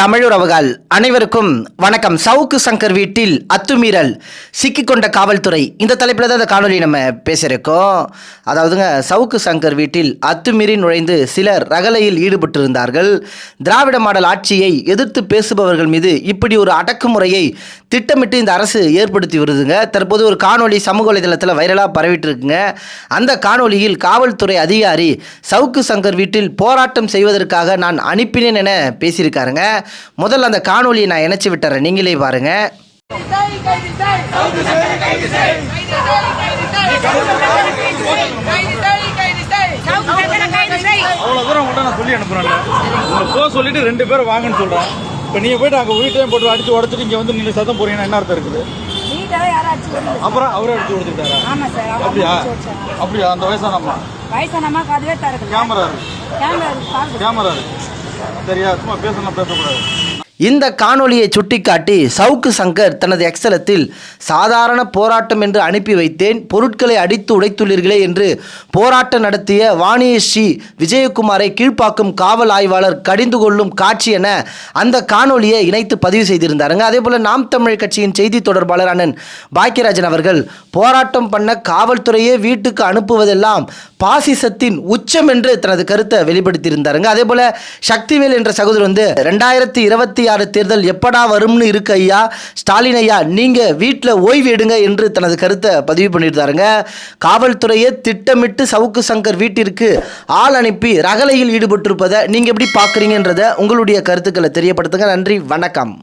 தமிழுறவுகள் அனைவருக்கும் வணக்கம். சவுக்கு சங்கர் வீட்டில் அத்துமீறல் சிக்கிக்கொண்ட காவல்துறை. இந்த தலைப்பில் தான் இந்த காணொலி நம்ம பேசியிருக்கோம். அதாவதுங்க சவுக்கு சங்கர் வீட்டில் அத்துமீறி நுழைந்து சிலர் ரகலையில் ஈடுபட்டிருந்தார்கள். திராவிட மாடல் ஆட்சியை எதிர்த்து பேசுபவர்கள் மீது இப்படி ஒரு அடக்குமுறையை திட்டமிட்டு இந்த அரசு ஏற்படுத்தி வருதுங்க. தற்போது ஒரு காணொளி சமூக வலைதளத்தில் வைரலாக பரவிட்டு இருக்குங்க அந்த காணொலியில் காவல்துறை அதிகாரி சவுக்கு சங்கர் வீட்டில் போராட்டம் செய்வதற்காக நான் அனுப்பினேன் என பேசியிருக்காருங்க. முதல்ல அந்த காணொளியை நான் இணைச்சி விட்டுறேன். நீங்களே பாருங்க. அவ்வளோ தூரம் உங்கள்கிட்ட நான் சொல்லி அனுப்புறேன்ல. உங்களை போக சொல்லிட்டு ரெண்டு பேரும் வாங்கன்னு சொல்கிறேன் இப்போ நீங்கள் போயிட்டு அங்கே வீட்டையும் போட்டு அடிச்சு உடச்சிட்டு இங்கே வந்து நீங்கள் சத்தம் போறீங்கன்னா என்ன அர்த்தம் இருக்குது? அப்புறம் அவரே அடிச்சு கொடுத்துட்டாரா ஆமா சார் அவங்க அப்படியா. அப்படியா? அந்த வயசான அம்மா வயசான அம்மாக்கு அதுவே தரது கேமரா இருக்கு. கேமரா இருக்கு, கேமரா இருக்கு. சரியா சும்மா பேசணும் பேசக்கூடாது. இந்த காணொளியை சுட்டிக்காட்டி சவுக்கு சங்கர் தனது எக்ஸலத்தில் சாதாரண போராட்டம் என்று அனுப்பி வைத்தேன். பொருட்களை அடித்து உடைத்துள்ளீர்களே என்று போராட்டம் நடத்திய வாணியஸ்ரீ விஜயகுமாரை கீழ்ப்பாக்கும் காவல் ஆய்வாளர் கடிந்து கொள்ளும் காட்சி என அந்த காணொலியை இணைத்து பதிவு செய்திருந்தாருங்க. அதே போல் நாம் தமிழ் கட்சியின் செய்தி தொடர்பாளர் அண்ணன் பாக்கியராஜன் அவர்கள் போராட்டம் பண்ண காவல்துறையே வீட்டுக்கு அனுப்புவதெல்லாம் பாசிசத்தின் உச்சம் என்று தனது கருத்தை வெளிப்படுத்தியிருந்தாருங்க. அதே போல் சக்திவேல் என்ற சகோதரர் வந்து ரெண்டாயிரத்தி இருபத்தி ஆறு தேர்தல் எப்படா வரும்னு இருக்கு ஐயா? ஸ்டாலின் ஐயா நீங்க வீட்டில் ஓய்வு எடுங்க என்று தனது கருத்தை பதிவு பண்ணியிருந்தாருங்க. காவல்துறையே திட்டமிட்டு சவுக்கு சங்கர் வீட்டிற்கு ஆள் அனுப்பி ரகலையில் ஈடுபட்டிருப்பதை நீங்க எப்படி பார்க்குறீங்கன்றத உங்களுடைய கருத்துக்களை தெரியப்படுத்துங்க. நன்றி வணக்கம்.